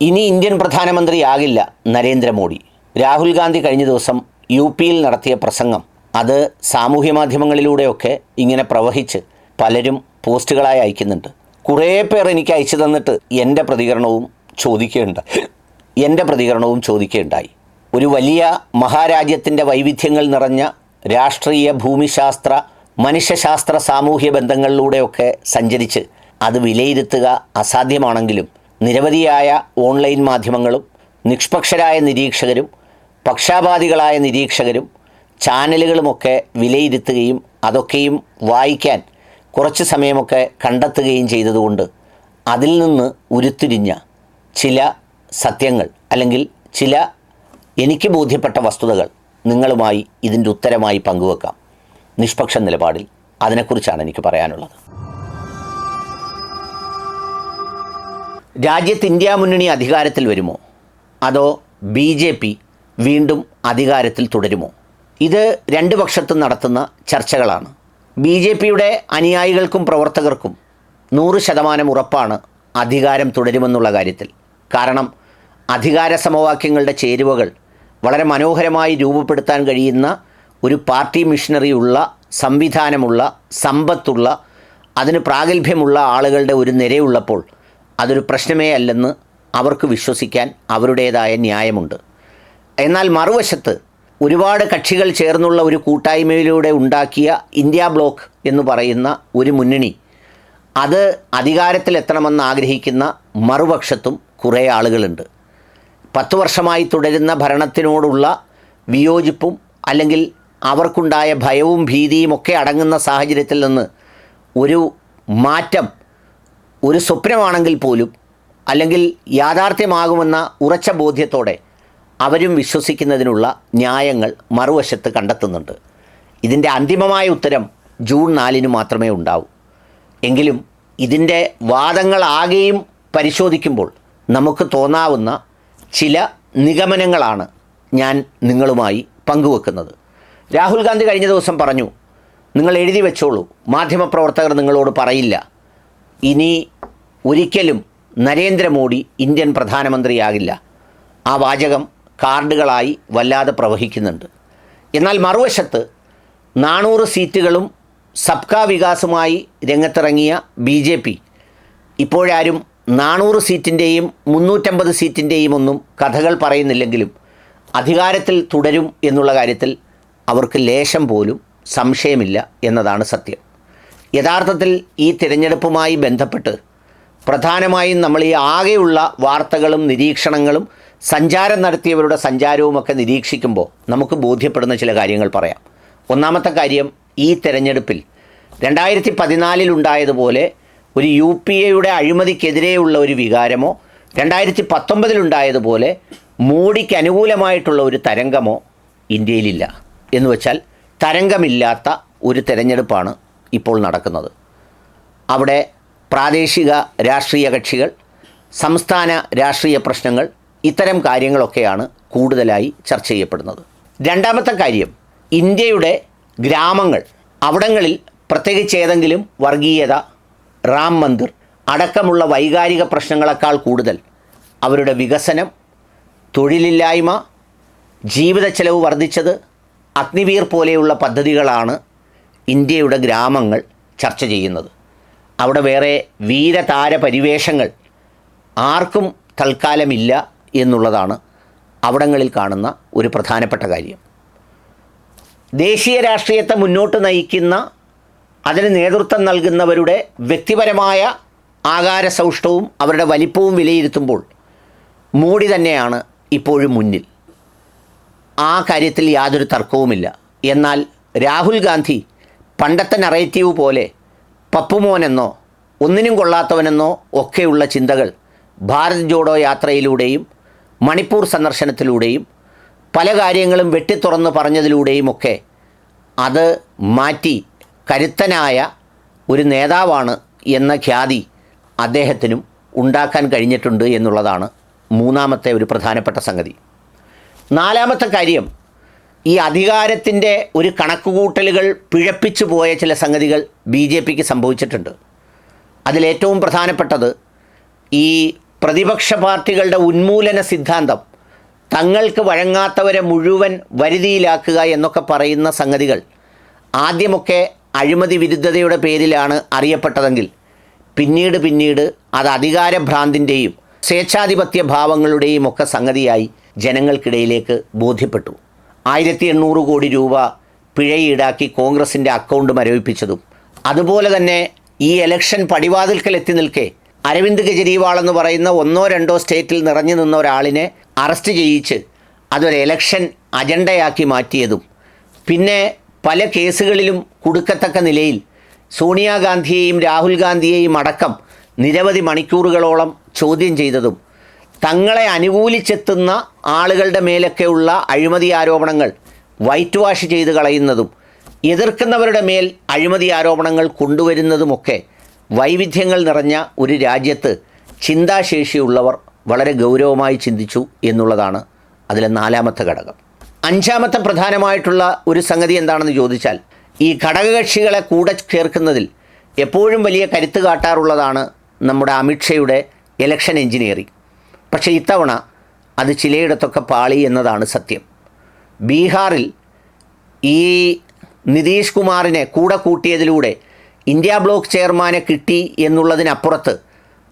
ഇനി ഇന്ത്യൻ പ്രധാനമന്ത്രിയാകില്ല നരേന്ദ്രമോദി. രാഹുൽ ഗാന്ധി കഴിഞ്ഞ ദിവസം യു പിയിൽ നടത്തിയ പ്രസംഗം അത് സാമൂഹ്യ മാധ്യമങ്ങളിലൂടെയൊക്കെ ഇങ്ങനെ പ്രവഹിച്ച് പലരും പോസ്റ്റുകളായി അയക്കുന്നുണ്ട്. കുറേ പേർ എനിക്ക് അയച്ചു തന്നിട്ട് എന്റെ പ്രതികരണവും ചോദിക്കേണ്ട എന്റെ പ്രതികരണവും ചോദിക്കുകയുണ്ടായി. ഒരു വലിയ മഹാരാജ്യത്തിന്റെ വൈവിധ്യങ്ങൾ നിറഞ്ഞ രാഷ്ട്രീയ ഭൂമിശാസ്ത്ര മനുഷ്യശാസ്ത്ര സാമൂഹ്യ ബന്ധങ്ങളിലൂടെയൊക്കെ സഞ്ചരിച്ച് അത് വിലയിരുത്തുക അസാധ്യമാണെങ്കിലും നിരവധിയായ ഓൺലൈൻ മാധ്യമങ്ങളും നിഷ്പക്ഷരായ നിരീക്ഷകരും പക്ഷാപാതികളായ നിരീക്ഷകരും ചാനലുകളുമൊക്കെ വിലയിരുത്തുകയും അതൊക്കെയും വായിക്കാൻ കുറച്ച് സമയമൊക്കെ കണ്ടെത്തുകയും ചെയ്തതുകൊണ്ട് അതിൽ നിന്ന് ഉരുത്തിരിഞ്ഞ ചില സത്യങ്ങൾ അല്ലെങ്കിൽ ചില എനിക്ക് ബോധ്യപ്പെട്ട വസ്തുതകൾ നിങ്ങളുമായി ഇതിന്റെ ഉത്തരമായി പങ്കുവെക്കാം. നിഷ്പക്ഷ നിലപാടിൽ അതിനെക്കുറിച്ചാണ് എനിക്ക് പറയാനുള്ളത്. രാജ്യത്ത് ഇന്ത്യ മുന്നണി അധികാരത്തിൽ വരുമോ? അതോ ബി ജെ പി വീണ്ടും അധികാരത്തിൽ തുടരുമോ? ഇത് രണ്ട് പക്ഷത്തും നടത്തുന്ന ചർച്ചകളാണ്. ബി ജെ പിയുടെ അനുയായികൾക്കും പ്രവർത്തകർക്കും നൂറ് ശതമാനം ഉറപ്പാണ് അധികാരം തുടരുമെന്നുള്ള കാര്യത്തിൽ. കാരണം അധികാര സമവാക്യങ്ങളുടെ ചേരുവകൾ വളരെ മനോഹരമായി രൂപപ്പെടുത്താൻ കഴിയുന്ന ഒരു പാർട്ടി മിഷനറി ഉള്ള സംവിധാനമുള്ള സമ്പത്തുള്ള അതിന് പ്രാഗൽഭ്യമുള്ള ആളുകളുടെ ഒരു നിരയുള്ളപ്പോൾ അതൊരു പ്രശ്നമേ അല്ലെന്ന് അവർക്ക് വിശ്വസിക്കാൻ അവരുടേതായ ന്യായമുണ്ട്. എന്നാൽ മറുവശത്ത് ഒരുപാട് കക്ഷികൾ ചേർന്നുള്ള ഒരു കൂട്ടായ്മയിലൂടെ ഉണ്ടാക്കിയ ഇന്ത്യ ബ്ലോക്ക് എന്ന് പറയുന്ന ഒരു മുന്നണി അത് അധികാരത്തിലെത്തണമെന്ന് ആഗ്രഹിക്കുന്ന മറുപക്ഷത്തും കുറേ ആളുകളുണ്ട്. പത്ത് വർഷമായി തുടരുന്ന ഭരണത്തിനോടുള്ള വിയോജിപ്പും അല്ലെങ്കിൽ അവർക്കുണ്ടായ ഭയവും ഭീതിയും ഒക്കെ അടങ്ങുന്ന സാഹചര്യത്തിൽ നിന്ന് ഒരു മാറ്റം ഒരു സ്വപ്നമാണെങ്കിൽ പോലും അല്ലെങ്കിൽ യാഥാർത്ഥ്യമാകുമെന്ന ഉറച്ച ബോധ്യത്തോടെ അവരും വിശ്വസിക്കുന്നതിനുള്ള ന്യായങ്ങൾ മറുവശത്ത് കണ്ടെത്തുന്നുണ്ട്. ഇതിന്റെ അന്തിമമായ ഉത്തരം ജൂൺ നാലിന് മാത്രമേ ഉണ്ടാവൂ. എങ്കിലും ഇതിന്റെ വാദങ്ങളാകെയും പരിശോധിക്കുമ്പോൾ നമുക്ക് തോന്നാവുന്ന ചില നിഗമനങ്ങളാണ് ഞാൻ നിങ്ങളുമായി പങ്കുവെക്കുന്നത്. രാഹുൽ ഗാന്ധി കഴിഞ്ഞ ദിവസം പറഞ്ഞു നിങ്ങൾ എഴുതി വെച്ചോളൂ. മാധ്യമപ്രവർത്തകർ നിങ്ങളോട് പറയില്ല. ഇനി ഒരിക്കലും നരേന്ദ്രമോദി ഇന്ത്യൻ പ്രധാനമന്ത്രിയാകില്ല. ആ വാചകം കാർഡുകളായി വല്ലാതെ പ്രവഹിക്കുന്നുണ്ട്. എന്നാൽ മറുവശത്ത് നാനൂറ് സീറ്റുകളും സബ്കാ വികാസുമായി രംഗത്തിറങ്ങിയ ബി ജെ പി ഇപ്പോഴാരും നാനൂറ് സീറ്റിന്റെയും മുന്നൂറ്റമ്പത് സീറ്റിന്റെയും ഒന്നും കഥകൾ പറയുന്നില്ലെങ്കിലും അധികാരത്തിൽ തുടരും എന്നുള്ള കാര്യത്തിൽ അവർക്ക് ലേശം പോലും സംശയമില്ല എന്നതാണ് സത്യം. യഥാർത്ഥത്തിൽ ഈ തിരഞ്ഞെടുപ്പുമായി ബന്ധപ്പെട്ട് പ്രധാനമായും നമ്മൾ ഈ ആകെയുള്ള വാർത്തകളും നിരീക്ഷണങ്ങളും സഞ്ചാരം നടത്തിയവരുടെ സഞ്ചാരവുമൊക്കെ നിരീക്ഷിക്കുമ്പോൾ നമുക്ക് ബോധ്യപ്പെടുന്ന ചില കാര്യങ്ങൾ പറയാം. ഒന്നാമത്തെ കാര്യം ഈ തെരഞ്ഞെടുപ്പിൽ രണ്ടായിരത്തി പതിനാലിലുണ്ടായതുപോലെ ഒരു യു പി എയുടെ അഴിമതിക്കെതിരെയുള്ള ഒരു വികാരമോ രണ്ടായിരത്തി പത്തൊമ്പതിലുണ്ടായതുപോലെ മോഡിക്ക് അനുകൂലമായിട്ടുള്ള ഒരു തരംഗമോ ഇന്ത്യയിലില്ല. എന്ന് വെച്ചാൽ തരംഗമില്ലാത്ത ഒരു തെരഞ്ഞെടുപ്പാണ് ഇപ്പോൾ നടക്കുന്നത്. അവിടെ പ്രാദേശിക രാഷ്ട്രീയ കക്ഷികൾ സംസ്ഥാന രാഷ്ട്രീയ പ്രശ്നങ്ങൾ ഇത്തരം കാര്യങ്ങളൊക്കെയാണ് കൂടുതലായി ചർച്ച ചെയ്യപ്പെടുന്നത്. രണ്ടാമത്തെ കാര്യം ഇന്ത്യയുടെ ഗ്രാമങ്ങൾ അവിടങ്ങളിൽ പ്രത്യേകിച്ച് ഏതെങ്കിലും വർഗീയത റാം മന്ദിർ അടക്കമുള്ള വൈകാരിക പ്രശ്നങ്ങളെക്കാൾ കൂടുതൽ അവരുടെ വികസനം തൊഴിലില്ലായ്മ ജീവിത ചെലവ് വർദ്ധിച്ചത് അഗ്നിവീർ പോലെയുള്ള പദ്ധതികളാണ് ഇന്ത്യയുടെ ഗ്രാമങ്ങൾ ചർച്ച ചെയ്യുന്നത്. അവിടെ വേറെ വീരതാര പരിവേഷങ്ങൾ ആർക്കും തൽക്കാലമില്ല എന്നുള്ളതാണ് അവിടങ്ങളിൽ കാണുന്ന ഒരു പ്രധാനപ്പെട്ട കാര്യം. ദേശീയ രാഷ്ട്രീയത്തെ മുന്നോട്ട് നയിക്കുന്ന അതിന് നേതൃത്വം നൽകുന്നവരുടെ വ്യക്തിപരമായ ആകാര സൗഷ്ടവും അവരുടെ വലിപ്പവും വിലയിരുത്തുമ്പോൾ മോഡി തന്നെയാണ് ഇപ്പോഴും മുന്നിൽ. ആ കാര്യത്തിൽ യാതൊരു തർക്കവുമില്ല. എന്നാൽ രാഹുൽ ഗാന്ധി പണ്ടത്തെ നറേറ്റീവ് പോലെ പപ്പുമോനെന്നോ ഒന്നിനും കൊള്ളാത്തവനെന്നോ ഒക്കെയുള്ള ചിന്തകൾ ഭാരത് ജോഡോ യാത്രയിലൂടെയും മണിപ്പൂർ സന്ദർശനത്തിലൂടെയും പല കാര്യങ്ങളും വെട്ടിത്തുറന്ന് പറഞ്ഞതിലൂടെയുമൊക്കെ അത് മാറ്റി കരുത്തനായ ഒരു നേതാവാണ് എന്ന ഖ്യാതി അദ്ദേഹത്തിനും ഉണ്ടാക്കാൻ കഴിഞ്ഞിട്ടുണ്ട് എന്നുള്ളതാണ് മൂന്നാമത്തെ ഒരു പ്രധാനപ്പെട്ട സംഗതി. നാലാമത്തെ കാര്യം ഈ അധികാരത്തിന്റെ ഒരു കണക്കുകൂട്ടലുകൾ പിഴപ്പിച്ചു പോയ ചില സംഗതികൾ ബി ജെ പിക്ക് സംഭവിച്ചിട്ടുണ്ട്. അതിലേറ്റവും പ്രധാനപ്പെട്ടത് ഈ പ്രതിപക്ഷ പാർട്ടികളുടെ ഉന്മൂലന സിദ്ധാന്തം തങ്ങൾക്ക് വഴങ്ങാത്തവരെ മുഴുവൻ വരുതിയിലാക്കുക എന്നൊക്കെ പറയുന്ന സംഗതികൾ ആദ്യമൊക്കെ അഴിമതി വിരുദ്ധതയുടെ പേരിലാണ് അറിയപ്പെട്ടതെങ്കിൽ പിന്നീട് പിന്നീട് അത് അധികാരഭ്രാന്തിന്റെയും സ്വേച്ഛാധിപത്യ ഭാവങ്ങളുടെയും ഒക്കെ സംഗതിയായി ജനങ്ങൾക്കിടയിലേക്ക് ബോധ്യപ്പെട്ടു. ആയിരത്തി എണ്ണൂറ് കോടി രൂപ പിഴ ഈടാക്കി കോൺഗ്രസിന്റെ അക്കൗണ്ട് മരവിപ്പിച്ചതും. അതുപോലെ തന്നെ ഈ എലക്ഷൻ പടിവാതിൽക്കൽ എത്തി നിൽക്കെ അരവിന്ദ് കെജ്രിവാൾ എന്ന് പറയുന്ന ഒന്നോ രണ്ടോ സ്റ്റേറ്റിൽ നിറഞ്ഞു നിന്ന ഒരാളിനെ അറസ്റ്റ് ചെയ്യിച്ച് അതൊരു എലക്ഷൻ അജണ്ടയാക്കി മാറ്റിയതും. പിന്നെ പല കേസുകളിലും കുടുക്കത്തക്ക നിലയിൽ സോണിയാഗാന്ധിയെയും രാഹുൽ ഗാന്ധിയെയും അടക്കം നിരവധി മണിക്കൂറുകളോളം ചോദ്യം ചെയ്തതും തങ്ങളെ അനുകൂലിച്ചെത്തുന്ന ആളുകളുടെ മേലൊക്കെയുള്ള അഴിമതി ആരോപണങ്ങൾ വൈറ്റ് വാഷ് ചെയ്ത് കളയുന്നതും എതിർക്കുന്നവരുടെ മേൽ അഴിമതി ആരോപണങ്ങൾ കൊണ്ടുവരുന്നതുമൊക്കെ വൈവിധ്യങ്ങൾ നിറഞ്ഞ ഒരു രാജ്യത്ത് ചിന്താശേഷിയുള്ളവർ വളരെ ഗൗരവമായി ചിന്തിച്ചു എന്നുള്ളതാണ് അതിലെ നാലാമത്തെ ഘടകം. അഞ്ചാമത്തെ പ്രധാനമായിട്ടുള്ള ഒരു സംഗതി എന്താണെന്ന് ചോദിച്ചാൽ ഈ ഘടകകക്ഷികളെ കൂടെ ചേർക്കുന്നതിൽ എപ്പോഴും വലിയ കരുത്ത് കാട്ടാറുള്ളതാണ് നമ്മുടെ അമിത്ഷയുടെ ഇലക്ഷൻ എഞ്ചിനീയറിംഗ് പക്ഷേ ഇത്തവണ അത് ചിലയിടത്തൊക്കെ പാളി എന്നതാണ് സത്യം. ബീഹാറിൽ ഈ നിതീഷ് കുമാറിനെ കൂടെ കൂട്ടിയതിലൂടെ ഇന്ത്യ ബ്ലോക്ക് ചെയർമാനെ കിട്ടി എന്നുള്ളതിനപ്പുറത്ത്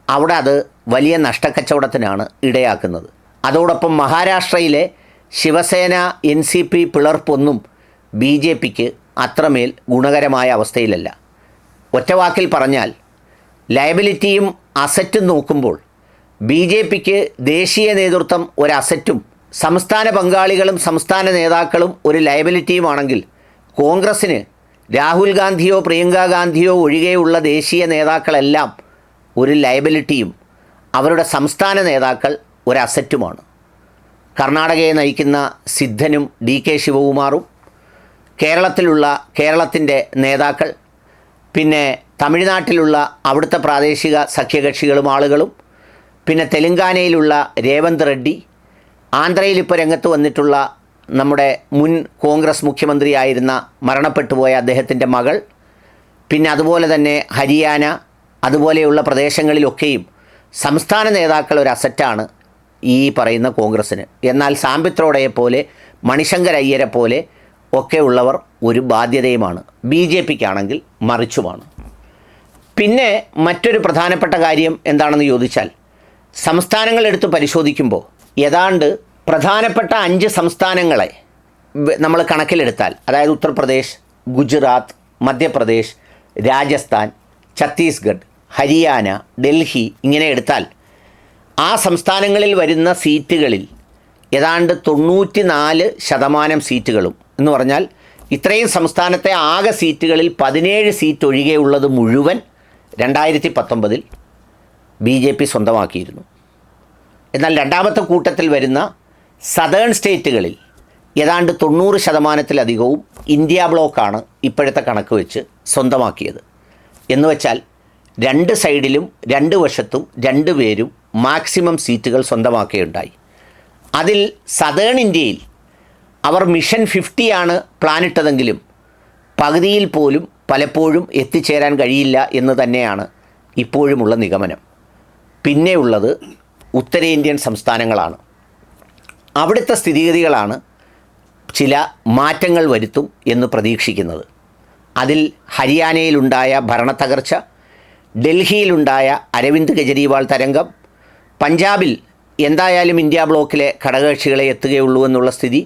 അവിടെ അത് വലിയ നഷ്ടക്കച്ചവടത്തിനാണ് ഇടയാക്കുന്നത്. അതോടൊപ്പം മഹാരാഷ്ട്രയിലെ Shiv Sena N C P പിളർപ്പൊന്നും B J പിക്ക് അത്രമേൽ ഗുണകരമായ അവസ്ഥയിലല്ല. ഒറ്റവാക്കിൽ പറഞ്ഞാൽ ലയബിലിറ്റിയും അസറ്റും നോക്കുമ്പോൾ ബി ജെ പിക്ക് ദേശീയ നേതൃത്വം ഒരു അസറ്റും സംസ്ഥാന പങ്കാളികളും സംസ്ഥാന നേതാക്കളും ഒരു ലയബിലിറ്റിയുമാണെങ്കിൽ കോൺഗ്രസ്സിന് രാഹുൽ ഗാന്ധിയോ പ്രിയങ്ക ഗാന്ധിയോ ഒഴികെയുള്ള ദേശീയ നേതാക്കളെല്ലാം ഒരു ലയബിലിറ്റിയും അവരുടെ സംസ്ഥാന നേതാക്കൾ ഒരു അസറ്റുമാണ് കർണാടകയെ നയിക്കുന്ന സിദ്ധനും ഡി കെ ശിവകുമാറും കേരളത്തിലുള്ള കേരളത്തിന്റെ നേതാക്കൾ പിന്നെ തമിഴ്നാട്ടിലുള്ള അവിടുത്തെ പ്രാദേശിക സഖ്യകക്ഷികളും ആളുകളും പിന്നെ തെലങ്കാനയിലുള്ള രേവന്ത് റെഡ്ഡി ആന്ധ്രയിൽ ഇപ്പോൾ രംഗത്ത് വന്നിട്ടുള്ള നമ്മുടെ മുൻ കോൺഗ്രസ് മുഖ്യമന്ത്രിയായിരുന്ന മരണപ്പെട്ടുപോയ അദ്ദേഹത്തിന്റെ മകൾ പിന്നെ അതുപോലെ തന്നെ ഹരിയാന അതുപോലെയുള്ള പ്രദേശങ്ങളിലൊക്കെയും സംസ്ഥാന നേതാക്കൾ ഒരു അസറ്റാണ് ഈ പറയുന്ന കോൺഗ്രസ്സിന്. എന്നാൽ സാമ്പിത്രോടയെ പോലെ മണിശങ്കർ അയ്യരെ പോലെ ഒക്കെ ഉള്ളവർ ഒരു ബാധ്യതയുമാണ്. B J പിക്കാണെങ്കിൽ മറിച്ചുമാണ്. പിന്നെ മറ്റൊരു പ്രധാനപ്പെട്ട കാര്യം എന്താണെന്ന് ചോദിച്ചാൽ സംസ്ഥാനങ്ങൾ എടുത്ത് പരിശോധിക്കുമ്പോൾ ഏതാണ്ട് പ്രധാനപ്പെട്ട അഞ്ച് സംസ്ഥാനങ്ങളെ നമ്മൾ കണക്കിലെടുത്താൽ അതായത് ഉത്തർപ്രദേശ് ഗുജറാത്ത് മധ്യപ്രദേശ് രാജസ്ഥാൻ ഛത്തീസ്ഗഡ് ഹരിയാന ഡൽഹി ഇങ്ങനെ എടുത്താൽ ആ സംസ്ഥാനങ്ങളിൽ വരുന്ന സീറ്റുകളിൽ ഏതാണ്ട് തൊണ്ണൂറ്റി നാല് ശതമാനം സീറ്റുകളും എന്ന് പറഞ്ഞാൽ ഇത്രയും സംസ്ഥാനത്തെ ആകെ സീറ്റുകളിൽ പതിനേഴ് സീറ്റ് ഒഴികെയുള്ളത് മുഴുവൻ രണ്ടായിരത്തി പത്തൊമ്പതിൽ ബി ജെ പി സ്വന്തമാക്കിയിരുന്നു. എന്നാൽ രണ്ടാമത്തെ കൂട്ടത്തിൽ വരുന്ന സതേൺ സ്റ്റേറ്റുകളിൽ ഏതാണ്ട് തൊണ്ണൂറ് ശതമാനത്തിലധികവും ഇന്ത്യ ബ്ലോക്കാണ് ഇപ്പോഴത്തെ കണക്ക് വെച്ച് സ്വന്തമാക്കിയത്. എന്ന് വെച്ചാൽ രണ്ട് സൈഡിലും രണ്ട് വശത്തും രണ്ട് പേരും മാക്സിമം സീറ്റുകൾ സ്വന്തമാക്കുകയുണ്ടായി. അതിൽ സതേൺ ഇന്ത്യയിൽ അവർ മിഷൻ ഫിഫ്റ്റിയാണ് പ്ലാനിട്ടതെങ്കിലും പകുതിയിൽ പോലും പലപ്പോഴും എത്തിച്ചേരാൻ കഴിയില്ല എന്ന് തന്നെയാണ് ഇപ്പോഴുമുള്ള നിഗമനം. പിന്നെയുള്ളത് ഉത്തരേന്ത്യൻ സംസ്ഥാനങ്ങളാണ്. അവിടുത്തെ സ്ഥിതിഗതികളാണ് ചില മാറ്റങ്ങൾ വരുത്തും എന്ന് പ്രതീക്ഷിക്കുന്നത്. അതിൽ ഹരിയാനയിലുണ്ടായ ഭരണത്തകർച്ച ഡൽഹിയിലുണ്ടായ അരവിന്ദ് കെജ്രിവാൾ തരംഗം പഞ്ചാബിൽ എന്തായാലും ഇന്ത്യ ബ്ലോക്കിലെ ഘടകകക്ഷികളെ എത്തുകയുള്ളൂ എന്നുള്ള സ്ഥിതി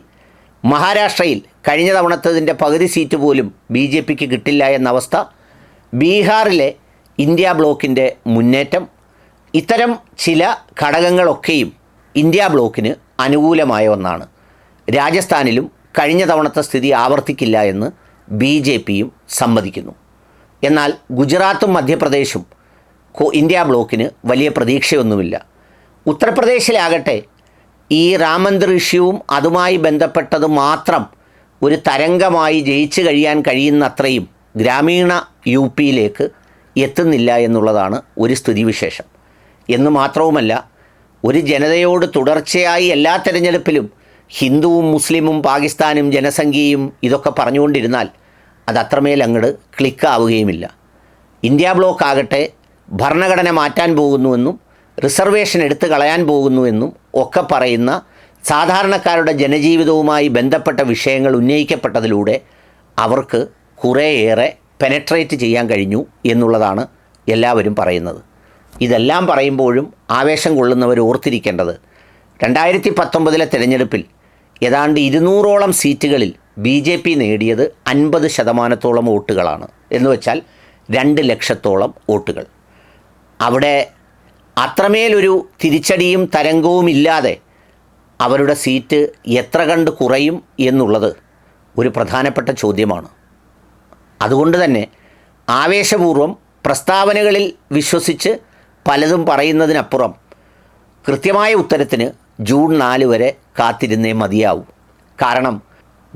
മഹാരാഷ്ട്രയിൽ കഴിഞ്ഞ തവണത്തതിന്റെ പകുതി സീറ്റ് പോലും ബി ജെ പിക്ക് കിട്ടില്ല എന്ന അവസ്ഥ ബീഹാറിലെ ഇന്ത്യ ബ്ലോക്കിന്റെ മുന്നേറ്റം ഇത്തരം ചില ഘടകങ്ങളൊക്കെയും ഇന്ത്യ ബ്ലോക്കിന് അനുകൂലമായ ഒന്നാണ്. രാജസ്ഥാനിലും കഴിഞ്ഞ തവണത്തെ സ്ഥിതി ആവർത്തിക്കില്ല എന്ന് ബി ജെ പിയും സമ്മതിക്കുന്നു. എന്നാൽ ഗുജറാത്തും മധ്യപ്രദേശും ഇന്ത്യ ബ്ലോക്കിന് വലിയ പ്രതീക്ഷയൊന്നുമില്ല. ഉത്തർപ്രദേശിലാകട്ടെ ഈ രാമന്ദിർ ഇഷ്യൂവും അതുമായി ബന്ധപ്പെട്ടത് മാത്രം ഒരു തരംഗമായി ജയിച്ചു കഴിയാൻ കഴിയുന്നത്രയും ഗ്രാമീണ യു പിയിലേക്ക് എത്തുന്നില്ല എന്നുള്ളതാണ് ഒരു സ്ഥിതിവിശേഷം. എന്ന് മാത്രവുമല്ല ഒരു ജനതയോട് തുടർച്ചയായി എല്ലാ തെരഞ്ഞെടുപ്പിലും ഹിന്ദുവും മുസ്ലിമും പാകിസ്ഥാനും ജനസംഖ്യയും ഇതൊക്കെ പറഞ്ഞുകൊണ്ടിരുന്നാൽ അത് അത്രമേൽ അങ്ങോട്ട് ക്ലിക്കാവുകയുമില്ല. ഇന്ത്യ ബ്ലോക്ക് ആകട്ടെ ഭരണഘടന മാറ്റാൻ പോകുന്നുവെന്നും റിസർവേഷൻ എടുത്തു കളയാൻ പോകുന്നുവെന്നും ഒക്കെ പറയുന്ന സാധാരണക്കാരുടെ ജനജീവിതവുമായി ബന്ധപ്പെട്ട വിഷയങ്ങൾ ഉന്നയിക്കപ്പെട്ടതിലൂടെ അവർക്ക് കുറേയേറെ പെനട്രേറ്റ് ചെയ്യാൻ കഴിഞ്ഞു എന്നുള്ളതാണ് എല്ലാവരും പറയുന്നത്. ഇതെല്ലാം പറയുമ്പോഴും ആവേശം കൊള്ളുന്നവർ ഓർത്തിരിക്കേണ്ടത്. രണ്ടായിരത്തി പത്തൊമ്പതിലെ തിരഞ്ഞെടുപ്പിൽ ഏതാണ്ട് ഇരുന്നൂറോളം സീറ്റുകളിൽ ബി ജെ പി നേടിയത് അൻപത് ശതമാനത്തോളം വോട്ടുകളാണ്. എന്ന് വെച്ചാൽ രണ്ട് ലക്ഷത്തോളം വോട്ടുകൾ. അവിടെ അത്രമേലൊരു തിരിച്ചടിയും തരംഗവും ഇല്ലാതെ അവരുടെ സീറ്റ് എത്ര കണ്ട് കുറയും എന്നുള്ളത് ഒരു പ്രധാനപ്പെട്ട ചോദ്യമാണ്. അതുകൊണ്ട് തന്നെ ആവേശപൂർവം പ്രസ്താവനകളിൽ വിശ്വസിച്ച് പലതും പറയുന്നതിനപ്പുറം കൃത്യമായ ഉത്തരത്തിന് ജൂൺ നാല് വരെ കാത്തിരുന്നേ മതിയാവും. കാരണം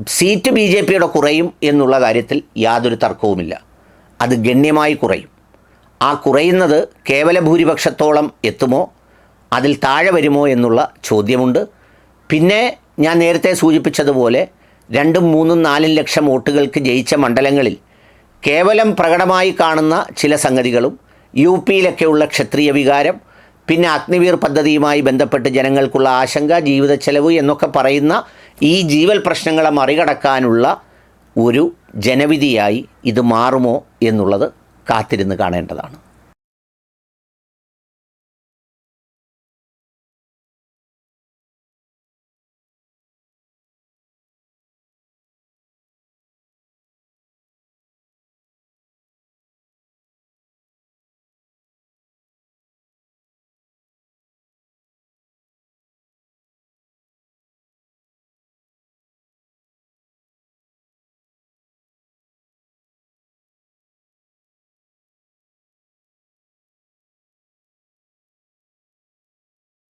സീറ്റ് ബി ജെ പിയുടെ കുറയും എന്നുള്ള കാര്യത്തിൽ യാതൊരു തർക്കവുമില്ല. അത് ഗണ്യമായി കുറയും. ആ കുറയുന്നത് കേവല ഭൂരിപക്ഷത്തോളം എത്തുമോ? അതിൽ താഴെ വരുമോ എന്നുള്ള ചോദ്യമുണ്ട്. പിന്നെ ഞാൻ നേരത്തെ സൂചിപ്പിച്ചതുപോലെ രണ്ടും മൂന്നും നാലും ലക്ഷം വോട്ടുകൾക്ക് ജയിച്ച മണ്ഡലങ്ങളിൽ കേവലം പ്രകടമായി കാണുന്ന ചില സംഗതികളും യു പിയിലൊക്കെയുള്ള ക്ഷത്രിയ വികാരം പിന്നെ അഗ്നിവീർ പദ്ധതിയുമായി ബന്ധപ്പെട്ട് ജനങ്ങൾക്കുള്ള ആശങ്ക ജീവിത ചെലവ് എന്നൊക്കെ പറയുന്ന ഈ ജീവൽ പ്രശ്നങ്ങളെ മറികടക്കാനുള്ള ഒരു ജനവിധിയായി ഇത് മാറുമോ എന്നുള്ളത് കാത്തിരുന്ന് കാണേണ്ടതാണ്.